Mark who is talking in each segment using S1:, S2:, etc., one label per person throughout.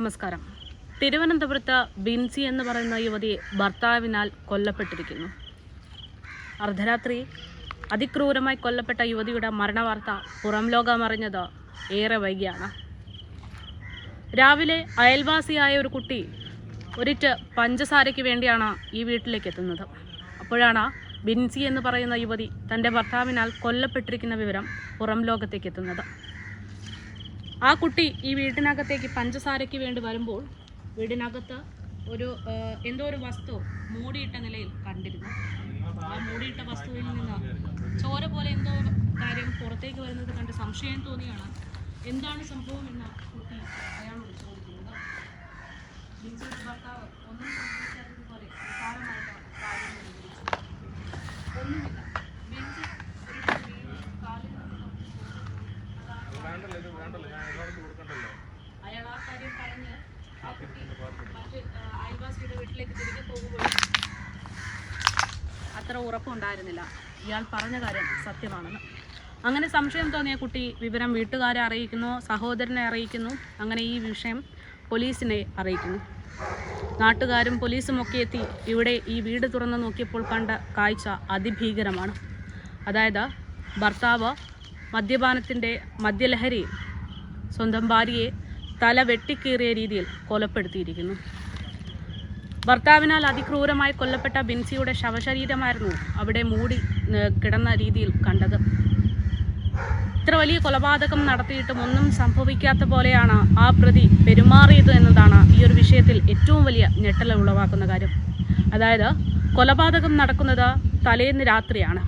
S1: നമസ്കാരം. തിരുവനന്തപുരത്ത് ബിൻസി എന്ന് പറയുന്ന യുവതി ഭർത്താവിനാൽ കൊല്ലപ്പെട്ടിരിക്കുന്നു. അർദ്ധരാത്രി അതിക്രൂരമായി കൊല്ലപ്പെട്ട യുവതിയുടെ മരണവാർത്ത പുറം ലോകമറിഞ്ഞത് ഏറെ വൈകിയാണ്. രാവിലെ അയൽവാസിയായ ഒരു കുട്ടി ഒരിറ്റ് പഞ്ചസാരയ്ക്ക് വേണ്ടിയാണ് ഈ വീട്ടിലേക്ക് എത്തുന്നത്. അപ്പോഴാണ് ബിൻസി എന്ന് പറയുന്ന യുവതി തന്റെ ഭർത്താവിനാൽ കൊല്ലപ്പെട്ടിരിക്കുന്ന വിവരം പുറം ലോകത്തേക്ക് എത്തുന്നത്. ആ കുട്ടി ഈ വീടിനകത്തേക്ക് പഞ്ചസാരയ്ക്ക് വേണ്ടി വരുമ്പോൾ വീടിനകത്ത് ഒരു എന്തോ ഒരു വസ്തു മൂടിയിട്ട നിലയിൽ കണ്ടിരുന്നു. ആ മൂടിയിട്ട വസ്തുവിൽ നിന്ന് ചോര പോലെ എന്തോ കാര്യം പുറത്തേക്ക് വരുന്നത് കണ്ട് സംശയം തോന്നിയാണ്. എന്താണ് സംഭവം എന്ന് കുട്ടി അയാളോട് ചോദിക്കുന്നത്. ഭർത്താവ് ഒന്നും സംഭവിക്കാത്തതുപോലെ പോലെ കാര്യങ്ങൾ വിവരിച്ചു. ഒന്നുമില്ല ബിൻസി ഒരു വീണ് കാലിൽ നിന്ന് അയാൾ ആ കാര്യം പറഞ്ഞ് ആ കുട്ടി മറ്റ് ആ, അയൽവാസിയുടെ വീട്ടിലേക്ക് തിരികെ പോകുമ്പോൾ അത്ര ഉറപ്പുണ്ടായിരുന്നില്ല ഇയാൾ പറഞ്ഞ കാര്യം സത്യമാണെന്ന്. അങ്ങനെ സംശയം തോന്നിയ കുട്ടി വിവരം വീട്ടുകാരെ അറിയിക്കുന്നു സഹോദരനെ അറിയിക്കുന്നു അങ്ങനെ ഈ വിഷയം പോലീസിനെ അറിയിക്കുന്നു. നാട്ടുകാരും പോലീസും ഒക്കെ എത്തി ഇവിടെ ഈ വീട് തുറന്നു നോക്കിയപ്പോൾ കണ്ട കാഴ്ച അതിഭീകരമാണ്. അതായത് ഭർത്താവ് മദ്യപാനത്തിന്റെ മദ്യലഹരി സ്വന്തം ഭാര്യയെ തല വെട്ടിക്കീറിയ രീതിയിൽ കൊലപ്പെടുത്തിയിരിക്കുന്നു. ഭർത്താവിനാൽ അതിക്രൂരമായി കൊല്ലപ്പെട്ട ബിൻസിയുടെ ശവശരീരമായിരുന്നു അവിടെ മൂടി കിടന്ന രീതിയിൽ കണ്ടത്. ഇത്ര വലിയ കൊലപാതകം നടത്തിയിട്ടും ഒന്നും സംഭവിക്കാത്ത പോലെയാണ് ആ പ്രതി പെരുമാറിയത് എന്നതാണ് ഈ ഒരു വിഷയത്തിൽ ഏറ്റവും വലിയ ഞെട്ടൽ ഉളവാക്കുന്ന കാര്യം. അതായത് കൊലപാതകം നടക്കുന്നത് തലേന്ന് രാത്രിയാണ്.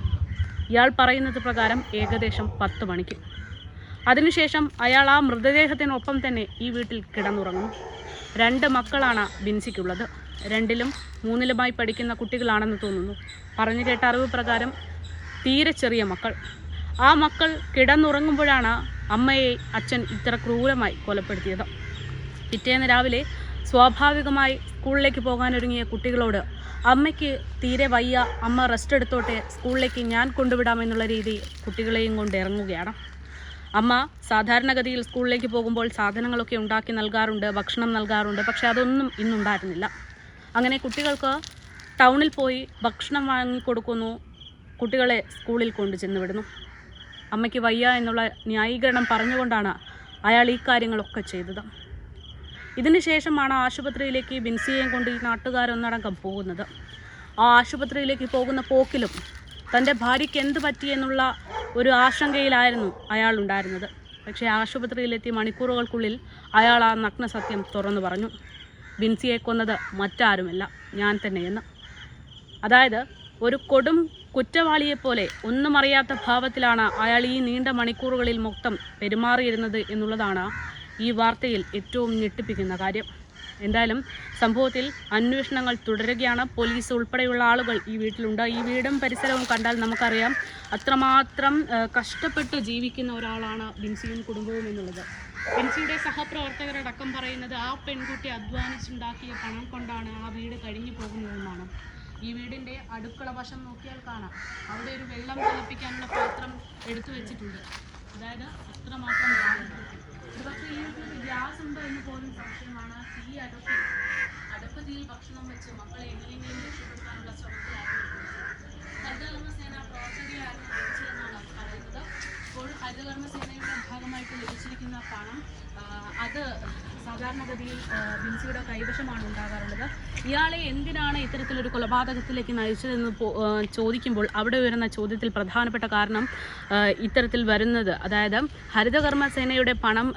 S1: ഇയാൾ പറയുന്നത് പ്രകാരം ഏകദേശം പത്ത് മണിക്ക്. അതിനുശേഷം അയാൾ ആ മൃതദേഹത്തിനൊപ്പം തന്നെ ഈ വീട്ടിൽ കിടന്നുറങ്ങുന്നു. രണ്ട് മക്കളാണ് ബിൻസിക്കുള്ളത്. രണ്ടിലും മൂന്നിലുമായി പഠിക്കുന്ന കുട്ടികളാണെന്ന് തോന്നുന്നു. പറഞ്ഞു കേട്ട അറിവ് പ്രകാരം തീരെ ചെറിയ മക്കൾ. ആ മക്കൾ കിടന്നുറങ്ങുമ്പോഴാണ് അമ്മയെ അച്ഛൻ ഇത്ര ക്രൂരമായി കൊലപ്പെടുത്തിയത്. പിറ്റേന്ന് രാവിലെ സ്വാഭാവികമായി സ്കൂളിലേക്ക് പോകാനൊരുങ്ങിയ കുട്ടികളോട് അമ്മയ്ക്ക് തീരെ വയ്യ അമ്മ റെസ്റ്റ് എടുത്തോട്ടെ സ്കൂളിലേക്ക് ഞാൻ കൊണ്ടുവിടാമെന്നുള്ള രീതി കുട്ടികളെയും കൊണ്ട് ഇറങ്ങുകയാണ്. അമ്മ സാധാരണഗതിയിൽ സ്കൂളിലേക്ക് പോകുമ്പോൾ സാധനങ്ങളൊക്കെ ഉണ്ടാക്കി നൽകാറുണ്ട് ഭക്ഷണം നൽകാറുണ്ട് പക്ഷെ അതൊന്നും ഇന്നുണ്ടായിരുന്നില്ല. അങ്ങനെ കുട്ടികൾക്ക് ടൗണിൽ പോയി ഭക്ഷണം വാങ്ങിക്കൊടുക്കുന്നു കുട്ടികളെ സ്കൂളിൽ കൊണ്ടു ചെന്ന് വിടുന്നു. അമ്മയ്ക്ക് വയ്യ എന്നുള്ള ന്യായീകരണം പറഞ്ഞുകൊണ്ടാണ് അയാൾ ഈ കാര്യങ്ങളൊക്കെ ചെയ്തത്. ഇതിന് ശേഷമാണ് ആശുപത്രിയിലേക്ക് ബിൻസിയെയും കൊണ്ട് ഈ നാട്ടുകാരൊന്നടങ്കം പോകുന്നത്. ആ ആശുപത്രിയിലേക്ക് പോകുന്ന പോക്കിലും തന്റെ ഭാര്യയ്ക്ക് എന്ത് പറ്റിയെന്നുള്ള ഒരു ആശങ്കയിലായിരുന്നു അയാൾ ഉണ്ടായിരുന്നത്. പക്ഷേ ആശുപത്രിയിലെത്തിയ മണിക്കൂറുകൾക്കുള്ളിൽ അയാൾ ആ നഗ്ന സത്യം തുറന്നു പറഞ്ഞു. ബിൻസിയെ കൊന്നത് മറ്റാരുമല്ല ഞാൻ തന്നെയെന്ന്. അതായത് ഒരു കൊടും കുറ്റവാളിയെപ്പോലെ ഒന്നും അറിയാത്ത ഭാവത്തിലാണ് അയാൾ ഈ നീണ്ട മണിക്കൂറുകളിൽ മൊത്തം പെരുമാറിയിരുന്നത് എന്നുള്ളതാണ് ഈ വാർത്തയിൽ ഏറ്റവും ഞെട്ടിപ്പിക്കുന്ന കാര്യം. എന്തായാലും സംഭവത്തിൽ അന്വേഷണങ്ങൾ തുടരുകയാണ്. പോലീസ് ഉൾപ്പെടെയുള്ള ആളുകൾ ഈ വീട്ടിലുണ്ട്. ഈ വീടും പരിസരവും കണ്ടാൽ നമുക്കറിയാം അത്രമാത്രം കഷ്ടപ്പെട്ട് ജീവിക്കുന്ന ഒരാളാണ് ബിൻസിയും കുടുംബവും എന്നുള്ളത്. ബിൻസിയുടെ സഹപ്രവർത്തകരടക്കം പറയുന്നത് ആ പെൺകുട്ടി അധ്വാനിച്ചുണ്ടാക്കിയ പണം കൊണ്ടാണ് ആ വീട് കഴിഞ്ഞു പോകുന്നതെന്നാണ്. ഈ വീടിന്റെ അടുക്കള വശം നോക്കിയാൽ കാണാം. അവിടെ ഒരു വെള്ളം തിളപ്പിക്കാനുള്ള പാത്രം എടുത്തു വെച്ചിട്ടുണ്ട്. അതായത് അത്രമാത്രം ഒരുപക്ഷെ ഈ വീട്ടിൽ ഗ്യാസ് ഉണ്ടോ എന്ന് പോലും സംശയമാണ്. ഈ അടുപ്പ് അടുപ്പ് തീയിൽ ഭക്ഷണം വെച്ച് മക്കളെ എങ്ങനെയെങ്കിലും രക്ഷപ്പെടുത്താനുള്ള ശ്രമത്തിലായിരുന്നു ഹരിതകർമ്മസേന പ്രവർത്തകയായിരുന്നു ലഭിച്ചതെന്നാണ് പറയുന്നത്. ഇപ്പോൾ ഹരിതകർമ്മസേനയുടെ ഭാഗമായിട്ട് ലഭിച്ചിരിക്കുന്ന പണം അത് സാധാരണഗതിയിൽ ബിൻസിയുടെ കൈവശമാണ് ഉണ്ടാകാറുള്ളത്. ഇയാളെ എന്തിനാണ് ഇത്തരത്തിലൊരു കൊലപാതകത്തിലേക്ക് നയിച്ചതെന്ന് ചോദിക്കുമ്പോൾ അവിടെ വരുന്ന ചോദ്യത്തിൽ പ്രധാനപ്പെട്ട കാരണം ഇത്തരത്തിൽ വരുന്നത്. അതായത് ഹരിതകർമ്മസേനയുടെ പണം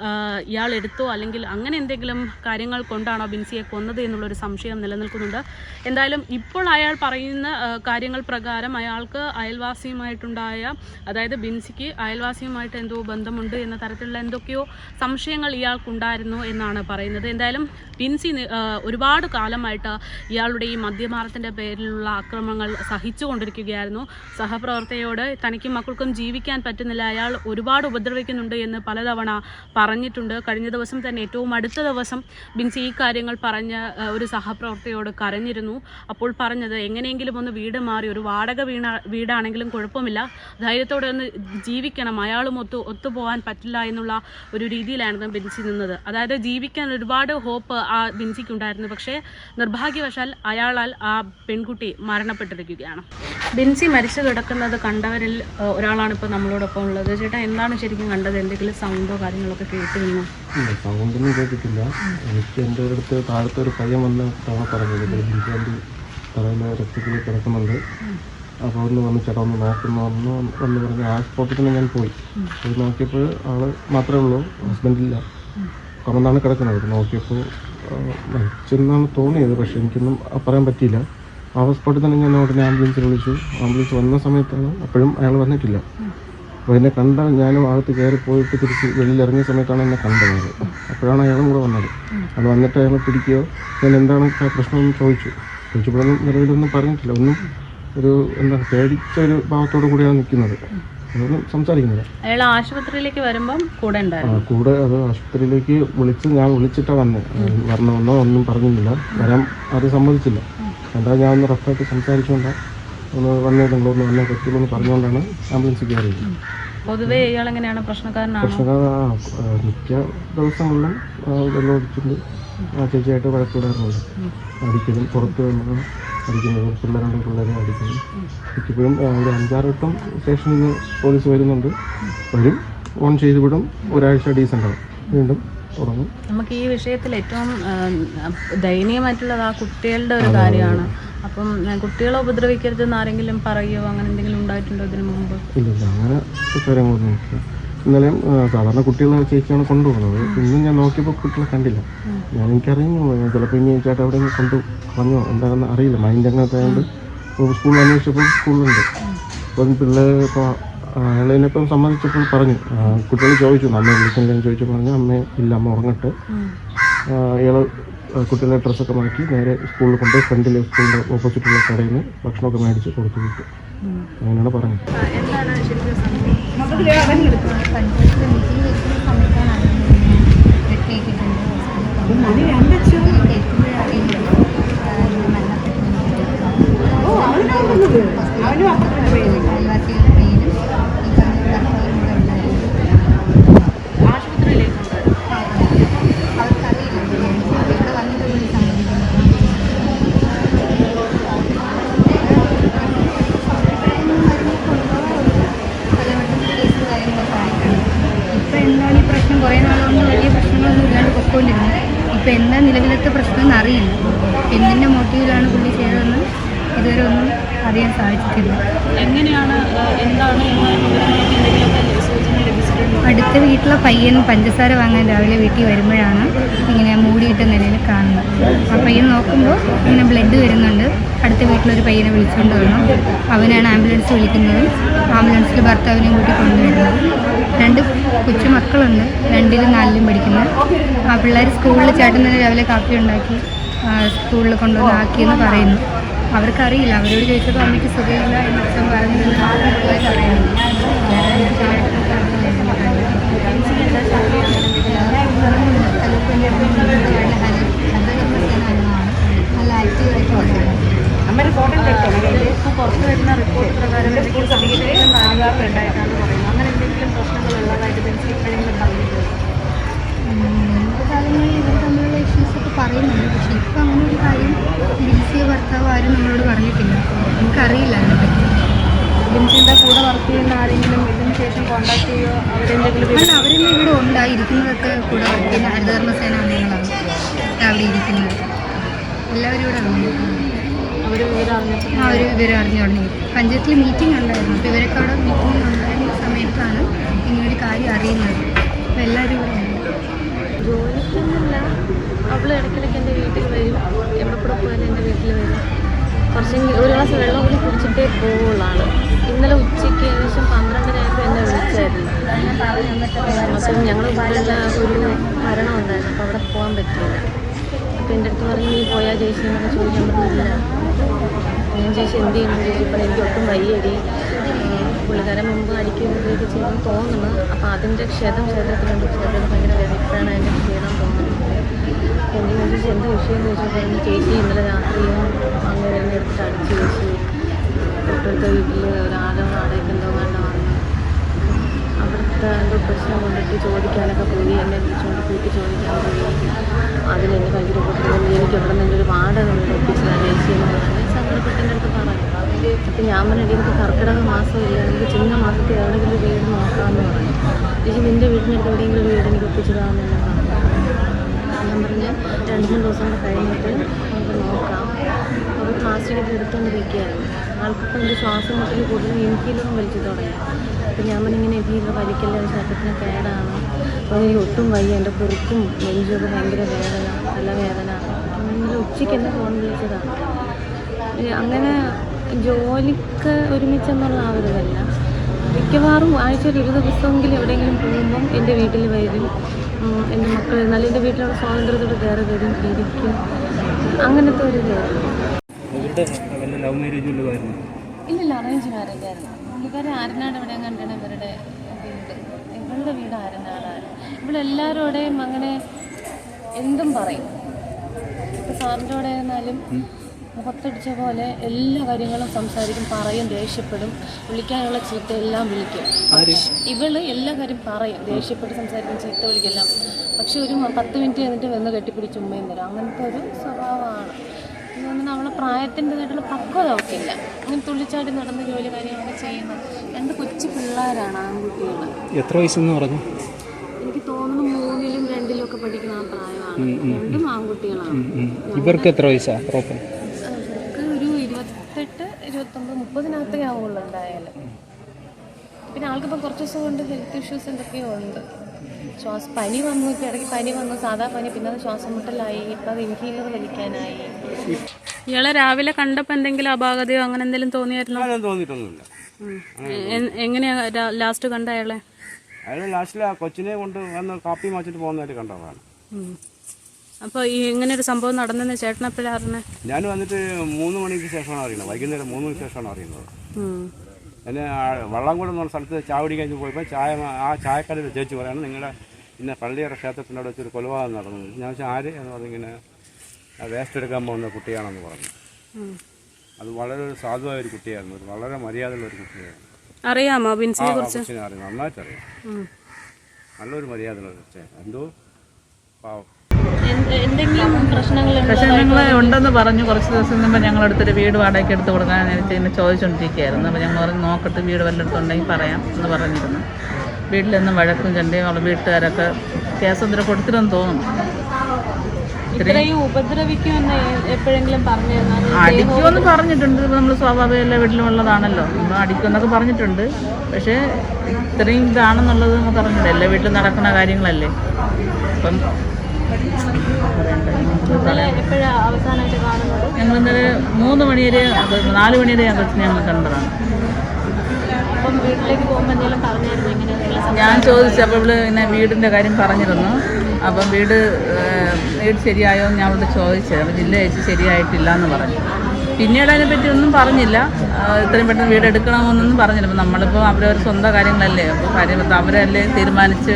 S1: ഇയാൾ എടുത്തോ അല്ലെങ്കിൽ അങ്ങനെ എന്തെങ്കിലും കാര്യങ്ങൾ കൊണ്ടാണോ ബിൻസിയെ കൊന്നത് എന്നുള്ളൊരു സംശയം നിലനിൽക്കുന്നുണ്ട്. എന്തായാലും ഇപ്പോൾ അയാൾ പറയുന്ന കാര്യങ്ങൾ പ്രകാരം അയാൾക്ക് അയൽവാസിയുമായിട്ടുണ്ടായ അതായത് ബിൻസിക്ക് അയൽവാസിയുമായിട്ട് എന്തോ ബന്ധമുണ്ട് എന്ന തരത്തിലുള്ള എന്തൊക്കെയോ സംശയങ്ങൾ ഇയാൾക്കുണ്ടായിരുന്നു എന്നാണ് പറയുന്നത്. എന്തായാലും ബിൻസി ഒരുപാട് കാലമായിട്ട് ഇയാളുടെ ഈ മദ്യമാറത്തിന്റെ പേരിലുള്ള ആക്രമണങ്ങൾ സഹിച്ചുകൊണ്ടിരിക്കുകയായിരുന്നു. സഹപ്രവർത്തകയോട് തനിക്കും മക്കൾക്കും ജീവിക്കാൻ പറ്റുന്നില്ല. അയാൾ ഒരുപാട് ഉപദ്രവിക്കുന്നുണ്ട് എന്ന് പലതവണ പറഞ്ഞിട്ടുണ്ട്. കഴിഞ്ഞ ദിവസം തന്നെ ഏറ്റവും അടുത്ത ദിവസം ബിൻസി ഈ കാര്യങ്ങൾ പറഞ്ഞ് ഒരു സഹപ്രവർത്തകയോട് കരഞ്ഞിരുന്നു. അപ്പോൾ പറഞ്ഞത് എങ്ങനെയെങ്കിലും ഒന്ന് വീട് മാറി ഒരു വാടക വീണ വീടാണെങ്കിലും കുഴപ്പമില്ല. ധൈര്യത്തോടെ ഒന്ന് ജീവിക്കണം. അയാളും ഒത്തു ഒത്തുപോകാൻ പറ്റില്ല എന്നുള്ള ഒരു രീതിയിലായിരുന്നു ബിൻസി നിന്നത്. അതായത് ജീവി ജീവിക്കാൻ ഒരുപാട് ഹോപ്പ് ആ ബിൻസിക്ക് ഉണ്ടായിരുന്നു പക്ഷേ നിർഭാഗ്യവശാൽ അയാളാൽ ആ പെൺകുട്ടി മരണപ്പെട്ടിരിക്കുകയാണ്. ബിൻസി മരിച്ചു കിടക്കുന്നത് കണ്ടവരിൽ ഒരാളാണ് ഇപ്പോൾ നമ്മളോടൊപ്പം ഉള്ളത്. ചേട്ടാ എന്താണ് ശരിക്കും കണ്ടത്? എന്തെങ്കിലും സൗണ്ടോ കാര്യങ്ങളൊക്കെ കേട്ട് കഴിഞ്ഞു
S2: ഇല്ല സൗണ്ടൊന്നും കേട്ടിട്ടില്ല. എനിക്ക് എന്റെ അടുത്ത് താഴത്തെ ഒരു പയ്യൻ വന്ന് തവണ പറഞ്ഞത്. അപ്പോൾ ഒന്ന് വന്ന് ചേട്ടാ ഒന്ന് നോക്കുന്നു വന്നു വന്ന് പറഞ്ഞ് ആ സ്പോട്ടിൽ തന്നെ ഞാൻ പോയി. പോയി നോക്കിയപ്പോൾ ആൾ മാത്രമേ ഉള്ളൂ. ഹസ്ബൻഡില്ല കുറന്നാണ് കിടക്കുന്നത്. നോക്കിയപ്പോൾ മരിച്ചെന്നാണ് തോന്നിയത്. പക്ഷേ എനിക്കൊന്നും പറയാൻ പറ്റിയില്ല. ആ സ്പോട്ടിൽ തന്നെ ഞാൻ ഉടനെ ആംബുലൻസിൽ വിളിച്ചു. ആംബുലൻസ് വന്ന സമയത്താണ്. അപ്പോഴും അയാൾ വന്നിട്ടില്ല. അപ്പോൾ എന്നെ കണ്ട ഞാനും അകത്ത് കയറി പോയിട്ട് തിരിച്ച് വെളിയിൽ ഇറങ്ങിയ സമയത്താണ് എന്നെ കണ്ടത്. അപ്പോഴാണ് അയാളും കൂടെ വന്നത്. അത് വന്നിട്ട് അയാളെ പിടിക്കുകയോ ഞാൻ എന്താണ് പ്രശ്നമെന്ന് ചോദിച്ചു. ചോദിച്ചപ്പോഴൊന്നും നിലവിലൊന്നും പറഞ്ഞിട്ടില്ല. ഒന്നും ഒരു എന്താ പേടിച്ച ഒരു ഭാവത്തോടു കൂടിയാണ് നിൽക്കുന്നത്. അതൊന്നും സംസാരിക്കുന്നില്ല
S1: അയാൾ ആശുപത്രിയിലേക്ക് വരുമ്പം കൂടെ
S2: ആ,
S1: ഉണ്ടായിരുന്നു.
S2: കൂടെ അത് ആശുപത്രിയിലേക്ക് വിളിച്ച് ഞാൻ വിളിച്ചിട്ടാണ് വന്നത് വരണമെന്നോ ഒന്നും പറഞ്ഞില്ല. വരാൻ ആരും സമ്മതിച്ചില്ല. എന്താ ഞാൻ ഒന്ന് റഫായിട്ട് സംസാരിച്ചുകൊണ്ട് ഒന്ന് വന്നേ നിങ്ങളൊന്ന് വന്നേ പറ്റുള്ളൂ എന്ന് പറഞ്ഞുകൊണ്ടാണ് ആംബുലൻസ് കയറിയത്.
S1: പൊതുവേ ഇയാൾ എങ്ങനെയാണ്? പ്രശ്നക്കാരനാണോ?
S2: പ്രശ്നക്കാർ ആ, ആ, മിക്ക ദിവസങ്ങളിലും ആ, വെള്ളം ഒഴിച്ചിട്ട് ആ ചേച്ചിയായിട്ട് വഴക്കിടാറുണ്ട് അടിക്കലും പുറത്ത് വന്നത് അടിക്കുന്നതും പിള്ളേരുണ്ട് പിള്ളേരെ അടിക്കുന്നു. മിക്കപ്പോഴും ഒരു അഞ്ചാറ് വട്ടം സ്റ്റേഷനിൽ നിന്ന് പോലീസ് വരുന്നുണ്ട്. വരും ഓൺ ചെയ്ത് വിടും ഒരാഴ്ച ഡീസന്റ് ആവും. വീണ്ടും തുടങ്ങും.
S1: നമുക്ക് ഈ വിഷയത്തിൽ ഏറ്റവും ദയനീയമായിട്ടുള്ളത് ആ കുട്ടികളുടെ ഒരു കാര്യമാണ്. അപ്പം കുട്ടികളെ ഉപദ്രവിക്കരുതെന്ന് ആരെങ്കിലും പറയുമോ അങ്ങനെ എന്തെങ്കിലും ഉണ്ടായിട്ടുണ്ടോ ഇതിനു മുമ്പ്?
S2: ഇല്ല ഇല്ല അങ്ങനെ കാര്യങ്ങളൊന്നും ഇല്ല ഇന്നലെയും സാധാരണ കുട്ടികളെ ചേച്ചിയാണ് കൊണ്ടുപോകുന്നത്. ഇന്നും ഞാൻ നോക്കിയപ്പോൾ കുട്ടികളെ കണ്ടില്ല. ഞാൻ എനിക്കറിഞ്ഞു ചിലപ്പോൾ ഇനി ചേട്ടാ എവിടെ കൊണ്ടു കളഞ്ഞോ എന്താണെന്ന് അറിയില്ല. മൈൻഡ് അങ്ങനത്തെ ആയതുകൊണ്ട് സ്കൂളിൽ അന്വേഷിച്ചപ്പോൾ സ്കൂളിലുണ്ട് അപ്പം പിള്ളേർ ഇപ്പോൾ അയാളിനെപ്പം സമ്മതിച്ചപ്പോൾ പറഞ്ഞു. കുട്ടികൾ ചോദിച്ചു അമ്മ വിളിക്കുന്നില്ലെന്ന് ചോദിച്ചപ്പോൾ പറഞ്ഞു അമ്മ ഇല്ല അമ്മ ഉറങ്ങട്ടെ. ഇയാൾ കുട്ടികളുടെ ഡ്രസ്സൊക്കെ മാറ്റി നേരെ സ്കൂളിൽ കൊണ്ടുപോയി ഫ്രണ്ടിലെ സ്കൂളിന്റെ ഓപ്പോസിറ്റുള്ള കടയിൽ നിന്ന് ഭക്ഷണമൊക്കെ മേടിച്ച് കൊടുത്തു വിട്ടു. അങ്ങനെയാണ് പറഞ്ഞത്.
S1: എന്താണ് ശരിക്കും സംഭവം
S3: പഞ്ചായത്തിൽ മീറ്റിംഗ് വെക്കുന്ന സമയത്താണ് അറിയുന്നത് വെട്ടിയിട്ടിട്ടുണ്ട് എത്തുമ്പോഴേ അറിയുന്നത് അയൽവാസികളുടെ പേരും ഈ പറഞ്ഞ ഭർത്താവും കൂടെ ഉണ്ടായിരുന്നു
S1: ആശുപത്രിയിലേക്ക്
S3: അവർക്കറിയില്ല ഇവിടെ വന്നിട്ട് പോലും സമ്മതിക്കുന്നു ഇപ്പം എന്താണ് ഈ പ്രശ്നം കുറേ നാളുകൊണ്ട് വലിയ പ്രശ്നങ്ങളൊന്നും ഇല്ലാണ്ട് പൊക്കോണ്ടിരുന്നു ഇപ്പം എന്താ നിലവിലത്തെ അറിയില്ല എന്തിന്റെ മോട്ടീവിലാണ് പുള്ളി ചെയ്തതെന്ന് ഇതുവരെ ഒന്നും അറിയാൻ സാധിച്ചിട്ടില്ല.
S1: എങ്ങനെയാണ് എന്താണ്
S3: അടുത്ത വീട്ടിലെ പയ്യൻ പഞ്ചസാര വാങ്ങാൻ രാവിലെ വീട്ടിൽ വരുമ്പോഴാണ് ഇങ്ങനെ മൂടിയിട്ട നിലയിൽ കാണുന്നത്. ആ പയ്യൻ നോക്കുമ്പോൾ ഇങ്ങനെ ബ്ലഡ് വരുന്നുണ്ട്. അടുത്ത വീട്ടിലൊരു പയ്യനെ വിളിച്ചുകൊണ്ട് വന്നു. അവനാണ് ആംബുലൻസ് വിളിക്കുന്നത്. ആംബുലൻസിൽ ഭർത്താവിനെയും കൂട്ടി കൊണ്ടുവരുന്നത് രണ്ട് കൊച്ചു മക്കളുണ്ട്. രണ്ടിലും നാലിലും പഠിക്കുന്നത്. ആ പിള്ളേർ സ്കൂളിൽ ചേട്ടൻ തന്നെ രാവിലെ കാപ്പി ഉണ്ടാക്കി സ്കൂളിൽ കൊണ്ടുവന്ന് ആക്കിയെന്ന് പറയുന്നു. അവർക്കറിയില്ല. അവരോട് ചോദിച്ചപ്പോൾ അമ്മയ്ക്ക് സുഖമില്ല എന്ന് അച്ഛൻ പറഞ്ഞതെന്ന് പിള്ളേർക്ക് വേറെ വ്യക്തമായിട്ട് നല്ല
S1: റിപ്പോർട്ട് പ്രകാരം പറയുന്നത് അങ്ങനെ എന്തെങ്കിലും
S3: ഇവർ തമ്മിലുള്ള ഇഷ്യൂസൊക്കെ പറയുന്നുണ്ട് പക്ഷെ ഇപ്പം അങ്ങനെ ഒരു കാര്യം ബിൻസിയ ഭർത്താവ് ആരും നമ്മളോട് പറഞ്ഞിട്ടില്ല നമുക്കറിയില്ല അതിനെപ്പറ്റി
S1: കൂടെ വർക്ക് ചെയ്യുന്ന ആരെങ്കിലും ഇതിന് ശേഷം കോണ്ടാക്ട് ചെയ്യോ അവരെന്തെങ്കിലും
S3: അല്ല അവരെല്ലാം ഇവിടെ ഉണ്ടായിരിക്കുന്നതൊക്കെ കൂടെ പിന്നെ ഹരിതകർമ്മസേന അംഗങ്ങളാണ് അവിടെ ഇരിക്കുന്നത്. എല്ലാവരും ഇവിടെ
S1: അവർ വിവരം
S3: അറിഞ്ഞു അവർ വിവരം അറിഞ്ഞു തുടങ്ങി പഞ്ചായത്തിൽ മീറ്റിംഗ് ഉണ്ടായിരുന്നു. അപ്പോൾ ഇവരൊക്കെ അവിടെ മീറ്റിംഗ് ഉണ്ടായിരുന്ന സമയത്താണ് ഇങ്ങനൊരു കാര്യം അറിയുന്നത് അപ്പോൾ എല്ലാവരും ഇവിടെ ഉണ്ട്
S1: ജോലിക്കൊന്നുമില്ല അവൾ ഇടയ്ക്കിടയ്ക്ക് എന്റെ വീട്ടിൽ വരും എവിടെ കൂടെ പോയാലും എന്റെ വീട്ടിൽ വരും കുറച്ചെങ്കിൽ ഒരു ഗ്ലാസ് വെള്ളം കൂടി കുടിച്ചിട്ടേ പോവുള്ളൂ ഇന്നലെ ഉച്ചയ്ക്ക് ഏകദേശം പന്ത്രണ്ടരയായപ്പോൾ എന്നെ വിളിച്ചായിരുന്നു. അപ്പം ഞങ്ങൾ പറയുന്ന ഒരു മരണം ഉണ്ടായിരുന്നു. അപ്പോൾ അവിടെ പോകാൻ പറ്റില്ല അപ്പം എന്റെ അടുത്ത് പറഞ്ഞ് നീ പോയാൽ ചേച്ചി എന്നൊക്കെ ചോദിക്കാൻ പറ്റുന്നില്ല ഞാൻ ചേച്ചി എന്ത് ചെയ്യുന്നു? ചോദിച്ചപ്പോൾ എനിക്ക് ഒട്ടും വയ്യടി. പുള്ളിക്കാരൻ മുമ്പ് അടിക്കുകയൊക്കെ ചെയ്യുമെന്ന് തോന്നുന്നു. അപ്പോൾ അതിന്റെ ക്ഷതം ശരീരത്തിലുണ്ട് ശരീരത്തിൽ ഭയങ്കര വേദനയാണ് അതിന്റെ ക്ഷീണം തോന്നുന്നത്. എന്റെ ചോദിച്ചു എന്ത് വിഷയം? എന്ന് പറഞ്ഞു ചേച്ചി ഇന്നലെ രാത്രിയും അങ്ങനെ തന്നെ എടുത്തിട്ട് അടിച്ചു ചേച്ചി തൊട്ടടുത്ത വീട്ടിൽ ഒരാളും വാടകയ്ക്ക് എന്തോ കണ്ട വന്നു അവിടുത്തെ
S4: എന്തോ പ്രശ്നം കൊണ്ടിട്ട് ചോദിക്കാനൊക്കെ പോയി എന്നെ വിളിച്ചുകൊണ്ട് കൂട്ടി ചോദിക്കാൻ പോയി. അതിലെന്നെ ഭയങ്കര ഉപദ്രവം എനിക്ക് അവിടെ നിന്നൊരു വാടക വീട് ഒപ്പിച്ചതാണ് ചേച്ചി? എന്ന് പറഞ്ഞാൽ സങ്കടപ്പെട്ടെന്റെ അടുത്ത് പറഞ്ഞു അപ്പം ഞാൻ പറഞ്ഞിട്ട് എനിക്ക് കർക്കിടക മാസമില്ല എനിക്ക് ചിങ്ങ മാസത്തിൽ എവിടെയെങ്കിലും വീട് നോക്കാമെന്ന് പറഞ്ഞു. ചേച്ചി നിന്റെ വീടിനടുത്ത് എവിടെയെങ്കിലും വീട് എനിക്ക് ഒപ്പിച്ചതാണെന്ന് പറഞ്ഞു. ഞാൻ പറഞ്ഞ് രണ്ട് മൂന്ന് ദിവസം കൂടെ കഴിഞ്ഞിട്ട് നമുക്ക് നോക്കാം. ഒരു പ്ലാസ്റ്റിക്കൊക്കെ എടുത്തുകൊണ്ടിരിക്കുകയായിരുന്നു ആൾക്കിപ്പോൾ എന്റെ ശ്വാസം മുട്ടൽ കൂടുതലും ഇൻഹീലറും വലിച്ചു തുടങ്ങി. അപ്പം ഞാൻ പറഞ്ഞു ഇങ്ങനെ ഇൻഹീലർ വലിക്കല്ല ശരീരത്തിന് കേടാണ്. അപ്പോൾ എനിക്ക് ഒട്ടും വയ്യ എന്റെ കുറുക്കും നെഞ്ചൊക്കെ ഭയങ്കര വേദന നല്ല വേദന ഉച്ചയ്ക്ക് എന്നെ ഫോൺ വിളിച്ചതാണ് അങ്ങനെ ജോലിക്ക് ഒരുമിച്ചെന്നുള്ള ആ ഒരു ഇതല്ല. മിക്കവാറും ആഴ്ചയിൽ ഒരു ദിവസമെങ്കിലും എവിടെയെങ്കിലും പോകുമ്പം എന്റെ വീട്ടിൽ വരും. എന്റെ മക്കൾ എന്നാലും എന്റെ വീട്ടിലുള്ള സ്വാതന്ത്ര്യത്തോടെ കയറി വരും ഇരിക്കും. അങ്ങനത്തെ ഒരു ഇല്ലില്ല അറേഞ്ച് മാരേജ് ആയിരുന്നു. പുള്ളിക്കാരി ആരനാട് എവിടെയും കണ്ടാണ് ഇവരുടെ വീട്? ഇവളുടെ വീട് ആരനാടാണ്? ഇവളെല്ലാവരോടെയും അങ്ങനെ എന്തും പറയും. ഇപ്പം സാറിന്റെ കൂടെ ആയിരുന്നാലും മുഖത്തടിച്ച പോലെ എല്ലാ കാര്യങ്ങളും സംസാരിക്കും പറയും ദേഷ്യപ്പെടും. വിളിക്കാനുള്ള ചീത്ത എല്ലാം വിളിക്കും. ഇവൾ എല്ലാ കാര്യം പറയും. ദേഷ്യപ്പെട്ട് സംസാരിക്കും ചീത്ത വിളിക്കെല്ലാം. പക്ഷെ ഒരു പത്ത് മിനിറ്റ് കഴിഞ്ഞിട്ട് വന്ന് കെട്ടിപ്പിടിച്ച് ഉമ്മയും തരാം അങ്ങനത്തെ ഒരു സ്വഭാവമാണ്. തോന്നുന്നു അവളെ പ്രായത്തിന്റെതായിട്ടുള്ള പക്വത ഒക്കെയില്ല അങ്ങനെ തുള്ളിച്ചാടി നടന്ന് ജോലി കാര്യങ്ങളൊക്കെ ചെയ്യുന്ന രണ്ട് കൊച്ചു പിള്ളേരാണ് ആൺകുട്ടികൾ
S2: എത്ര വയസ്സെന്ന് പറഞ്ഞു?
S4: എനിക്ക് തോന്നുന്നു മൂന്നിലും രണ്ടിലും ഒക്കെ പഠിക്കുന്ന ആ പ്രായമാണ്. രണ്ടും ആൺകുട്ടികളാണ്.
S2: ഇവർക്ക് എത്ര വയസ്സാ?
S4: പിന്നെ ആൾക്കിപ്പോൾ കുറച്ച് ദിവസം കൊണ്ട് ഹെൽത്ത് ഇഷ്യൂസ് എന്തൊക്കെയോ ഉണ്ട്. ശ്വാസ പനി വന്നു ഇപ്പം ഇടയ്ക്ക് പനി വന്നു സാധാ പനി പിന്നെ അത് ശ്വാസം മുട്ടലായി ഇപ്പം അത് ഇൻഹീലർ വലിക്കാനായി.
S1: ഇയാളെ രാവിലെ കണ്ടപ്പോൾ എന്തെങ്കിലും അപാകതയോ അങ്ങനെ എന്തെങ്കിലും തോന്നിയായിരുന്നോ?
S5: തോന്നിയിട്ടൊന്നുമില്ല.
S1: എങ്ങനെയാ ലാസ്റ്റ് കണ്ട അയാളെ?
S5: അയാൾ ലാസ്റ്റിൽ ആ കൊച്ചിനെ കൊണ്ട് വന്ന് കാപ്പി മാച്ചിട്ട് പോകുന്നതായിട്ട് കണ്ടതാണ്.
S1: അപ്പോൾ ഈ ഇങ്ങനെ ഒരു സംഭവം നടന്നെന്ന് ചേട്ടൻ എപ്പോഴാണ് അറിഞ്ഞത്
S5: ഞാൻ വന്നിട്ട് മൂന്ന് മണിക്ക് ശേഷമാണ് അറിയുന്നത്. വൈകുന്നേരം മൂന്ന് മണിക്ക് ശേഷമാണ് അറിയുന്നത്. എന്നെ വള്ളംകുളം എന്ന് പറഞ്ഞ സ്ഥലത്ത് ചാവടി കഴിഞ്ഞ് പോയപ്പോൾ ചായ ആ ചായക്കടയിൽ ചേച്ചി പറയാണ്. നിങ്ങളുടെ ഇന്ന പള്ളിയറ ക്ഷേത്രത്തിന്റെ അവിടെ വെച്ചൊരു കൊലപാതകം നടന്നു. ഞാൻ വെച്ചാൽ ആര്? എന്ന് പറഞ്ഞിങ്ങനെ വേസ്റ്റ് എടുക്കാൻ പോകുന്ന കുട്ടിയാണെന്ന് പറഞ്ഞു. അത് വളരെ ഒരു സാധുവായ ഒരു കുട്ടിയായിരുന്നു. വളരെ മര്യാദയുള്ള ഒരു കുട്ടിയായിരുന്നു.
S1: അറിയാമോ
S5: ബിൻസിനെ
S1: കുറിച്ച്?
S5: അറിയാം. നന്നായിട്ട് അറിയാം നല്ലൊരു മര്യാദയുള്ള എന്തോ പാവം.
S4: പ്രശ്നങ്ങൾ
S6: ഉണ്ടെന്ന് പറഞ്ഞു. കുറച്ച് ദിവസം മുമ്പ് ഞങ്ങളടുത്തൊരു വീട് വാടകയ്ക്ക് എടുത്തു കൊടുക്കാൻ എനിക്ക് ഇങ്ങനെ ചോദിച്ചുകൊണ്ടിരിക്കുകയായിരുന്നു അപ്പോൾ ഞങ്ങൾ പറഞ്ഞു നോക്കട്ടെ വീട് വല്ലയിടത്തുണ്ടെങ്കിൽ പറയാം എന്ന് പറഞ്ഞിരുന്നു. വീട്ടിലൊന്നും വഴക്കും ചണ്ടയും അവളെ വീട്ടുകാരൊക്കെ കേസെന്തിനും കൊടുത്തിട്ടെന്ന് തോന്നുന്നു. അടിക്കുമെന്ന് പറഞ്ഞിട്ടുണ്ട്. ഇപ്പം നമ്മൾ സ്വാഭാവിക എല്ലാ വീട്ടിലും ഉള്ളതാണല്ലോ. അടിക്കുമെന്നൊക്കെ പറഞ്ഞിട്ടുണ്ട്. പക്ഷേ ഇത്രയും ഇതാണെന്നുള്ളത് നമുക്ക് അറിഞ്ഞില്ല എല്ലാ വീട്ടിലും നടക്കുന്ന കാര്യങ്ങളല്ലേ? അപ്പം ഞങ്ങൾ ഇന്നലെ മൂന്ന് മണിവരെ വരെ നാല് മണിവരെ വരെ കൊച്ചിനെ ഞങ്ങൾ കണ്ടതാണ്. ഞാൻ ചോദിച്ചപ്പോൾ ഇവൾ ഇങ്ങനെ വീടിന്റെ കാര്യം പറഞ്ഞിരുന്നു. അപ്പം വീട് വീട് ശരിയായോ എന്ന് ഞാൻ ഇവിടെ ചോദിച്ചത് അപ്പം ജില്ല അയച്ച് ശരിയായിട്ടില്ല എന്ന് പറഞ്ഞു. പിന്നീട് അതിനെപ്പറ്റി ഒന്നും പറഞ്ഞില്ല. ഇത്രയും പെട്ടെന്ന് വീട് എടുക്കണമെന്നൊന്നും പറഞ്ഞില്ല. അപ്പം നമ്മളിപ്പോൾ അവരവർ സ്വന്തം കാര്യങ്ങളല്ലേ? അപ്പോൾ കാര്യം അവരല്ലേ തീരുമാനിച്ച്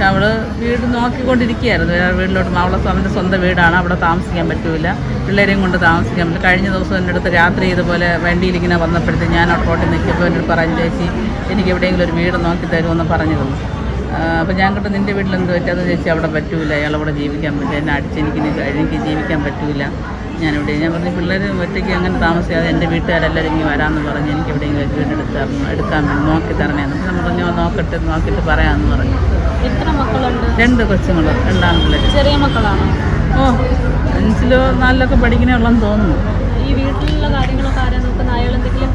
S6: പക്ഷെ അവൾ വീട് നോക്കിക്കൊണ്ടിരിക്കുകയായിരുന്നു. വേറെ വീട്ടിലോട്ട് അവളെ അവന്റെ സ്വന്തം വീടാണ്. അവിടെ താമസിക്കാൻ പറ്റൂല. പിള്ളേരെയും കൊണ്ട് താമസിക്കാൻ പറ്റില്ല കഴിഞ്ഞ ദിവസം എന്റെ അടുത്ത് രാത്രി ഇതുപോലെ വണ്ടിയിൽ ഇങ്ങനെ വന്നപ്പോഴത്തേക്ക് ഞാൻ റോട്ടിൽ നിൽക്കുമ്പോൾ എന്നോട് പറഞ്ഞു ചേച്ചി എനിക്ക് എവിടെയെങ്കിലും ഒരു വീട് നോക്കി തരുമെന്ന് പറഞ്ഞിരുന്നു. അപ്പോൾ ഞാൻ കിട്ടും നിന്റെ വീട്ടിൽ എന്ത് പറ്റാതെ ചേച്ചി അവിടെ പറ്റൂല. അയാൾ അവിടെ ജീവിക്കാൻ പറ്റില്ല എന്നെ അടിച്ച് എനിക്ക് എനിക്ക് ജീവിക്കാൻ പറ്റൂല. ഞാനിവിടെ ഞാൻ പറഞ്ഞു പിള്ളേർ ഒറ്റയ്ക്ക് അങ്ങനെ താമസിക്കാതെ എന്റെ വീട്ടുകാരെല്ലാവരും ഇങ്ങനെ വരാമെന്ന് പറഞ്ഞ് എനിക്ക് എവിടെയെങ്കിലും വീട് എടുത്ത് തരണം എടുക്കാൻ നോക്കി തരണേന്ന്. പറഞ്ഞു നോക്കട്ടെ നോക്കിയിട്ട് പറയാമെന്ന് പറഞ്ഞു.
S4: എത്ര മക്കളുണ്ട്?
S6: രണ്ട് കൊച്ചുങ്ങൾ രണ്ടാം പിള്ളേർ
S4: ചെറിയ മക്കളാണോ?
S6: ഓ അഞ്ചിലോ നാലിലൊക്കെ പഠിക്കണേ ഉള്ളെന്ന് തോന്നുന്നു.
S4: ഈ വീട്ടിലുള്ള കാര്യങ്ങളൊക്കെ ആരാ നോക്കുന്നത് അയാൾ എന്തെങ്കിലും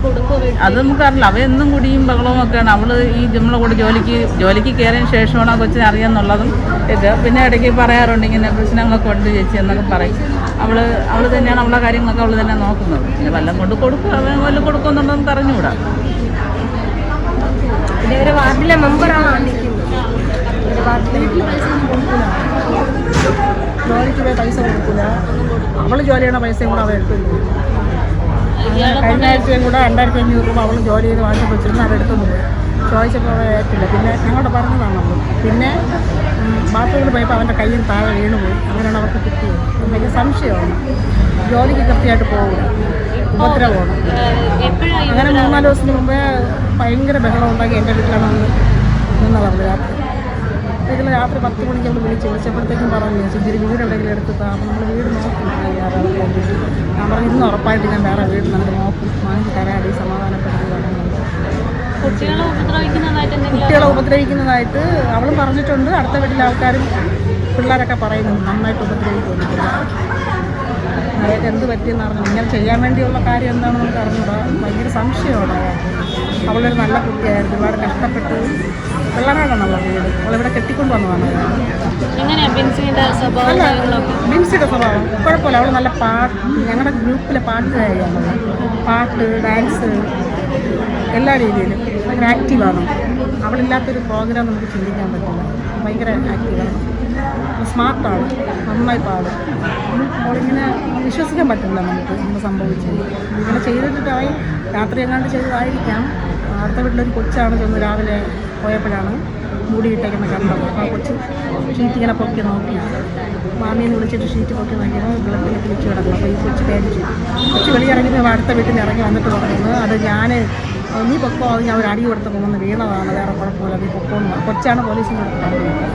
S6: അത് നമുക്കറിയില്ല. അവ എന്നും കുടിയും ബഹളവും ഒക്കെയാണ്. അവൾ ഈ നമ്മളെ കൂടെ ജോലിക്ക് ജോലിക്ക് കയറിയതിന് ശേഷമാണ് ആ കൊച്ചിനെ അറിയാന്നുള്ളതും ഇത് പിന്നെ ഇടയ്ക്ക് പറയാറുണ്ട് ഇങ്ങനെ പ്രശ്നങ്ങളൊക്കെ ഉണ്ട് ചേച്ചി എന്നൊക്കെ പറയും. അവൾ അവൾ തന്നെയാണ് അവളെ കാര്യങ്ങളൊക്കെ അവൾ തന്നെ നോക്കുന്നത്. പിന്നെ വല്ലതും കൊണ്ട് കൊടുക്കും അവൻ വല്ലതും കൊടുക്കുമെന്നുള്ളത് നമുക്ക് അറിഞ്ഞുകൂടാ.
S3: വാർഡിലെ മെമ്പറാണ്
S7: ജോലിക്ക് പോയി പൈസ കൊടുക്കില്ല അവൾ ജോലി ചെയ്യണ പൈസയും കൂടെ അവൾ എടുക്കുന്നു കഴിഞ്ഞ ആഴ്ചയും കൂടെ രണ്ടായിരത്തി അഞ്ഞൂറ് രൂപ അവൾ ജോലി ചെയ്ത് വാങ്ങിച്ചു വെച്ചിരുന്നു എടുത്തൊന്നും പോയി ചോദിച്ചപ്പോൾ അവൾ ഏറ്റില്ല. പിന്നെ ഞങ്ങളുടെ പറഞ്ഞതാണ് അവൾ. പിന്നെ ബാത്റൂമിൽ പോയപ്പോൾ അവന്റെ കയ്യിൽ താഴെ വീണ് പോയി. അങ്ങനെയാണ് അവർക്ക് കിട്ടിയത്. വലിയ സംശയമാണ്. ജോലിക്ക് കൃത്യമായിട്ട് പോകില്ല ഉപദ്രവമാണ്. അങ്ങനെ മൂന്നാൽ ദിവസത്തിന് മുമ്പേ ഭയങ്കര ബഹളം ഉണ്ടാക്കി എന്റെ വീട്ടിലാണ് നിന്ന് രാത്രി ഇതിൽ രാത്രി പത്ത് മണിക്ക് നമ്മൾ വിളിച്ച്. വിളിച്ചപ്പോഴത്തേക്കും പറഞ്ഞു സുജിരി വീട് എവിടെയെങ്കിലും എടുത്ത് താമസം നമ്മൾ വീട് നോക്കും. ഞാൻ പറഞ്ഞു ഇന്ന് ഉറപ്പായിട്ട് ഞാൻ വേറെ വീട് നമുക്ക് നോക്കും. വാങ്ങി തരാടി സമാധാനപ്പെടുത്തി
S1: കുട്ടികളെ ഉപദ്രവിക്കുന്നതായിട്ട്
S7: അവളും പറഞ്ഞിട്ടുണ്ട്. അടുത്ത വീട്ടിലെ ആൾക്കാരും പിള്ളേരൊക്കെ പറയുന്നു നന്നായിട്ട് ഉപദ്രവിക്കുന്നു. അയാൾക്ക് എന്ത് പറ്റിയെന്ന് അറിഞ്ഞു. ഇങ്ങനെ ചെയ്യാൻ വേണ്ടിയുള്ള കാര്യം എന്താണെന്ന് നമുക്ക് അറിഞ്ഞൂടാ. ഭയങ്കര സംശയമാണ് അവളൊരു നല്ല കുട്ടിയായിരുന്നു. ഒരുപാട് കഷ്ടപ്പെട്ട് വെള്ളനാടാണല്ലോ വീട്. അവളിവിടെ കെട്ടിക്കൊണ്ട് വന്നതാണ്. അല്ല ബിൻസിയുടെ സ്വഭാവം. കുഴപ്പമില്ല അവൾ നല്ല പാട്ട് ഞങ്ങളുടെ ഗ്രൂപ്പിലെ പാട്ടുകാരിയാണ്. പാട്ട് ഡാൻസ് എല്ലാ രീതിയിലും ഭയങ്കര ആക്റ്റീവാണ്. അവളില്ലാത്തൊരു പ്രോഗ്രാം നമുക്ക് ചിന്തിക്കാൻ പറ്റില്ല. ഭയങ്കര ആക്റ്റീവാണ്. സ്മാർട്ടാണ്. നന്നായി പാടും. അവളിങ്ങനെ വിശ്വസിക്കാൻ പറ്റില്ല നമുക്ക് ഇങ്ങനെ സംഭവിച്ചത് ഇങ്ങനെ ചെയ്തിട്ടായി രാത്രി എങ്ങാണ്ട് ചെയ്തതായിരിക്കാം. അടുത്ത വീട്ടിലൊരു കൊച്ചാണ് ചെന്ന് രാവിലെ പോയപ്പോഴാണ് മൂടിയിട്ടേക്കുന്ന കണ്ടത്. ആ കൊച്ച് ഷീറ്റ് ഇങ്ങനെ പൊക്കി നോക്കി. മാമീനെ വിളിച്ചിട്ട് ഷീറ്റ് പൊക്കി നോക്കിയപ്പോൾ വെള്ളത്തിൽ കുളിച്ച് കിടന്നു. അപ്പോൾ ഈ കൊച്ച് പേടിച്ചു. കൊച്ച് വെളിയിറങ്ങി അടുത്ത വീട്ടിൽ ഇറങ്ങി വന്നിട്ട് പറയുന്നത് അത് ഞാൻ നീ പൊക്കോ അത് ഞാൻ ഒരു അടി കൊടുത്ത് കൊണ്ടുവന്ന് വീണതാണ്. വേറെ കുഴപ്പമില്ല നീ പൊക്കോന്ന്. കൊച്ചാണ് പോലീസിന്റെ അടുത്ത് പറഞ്ഞത്.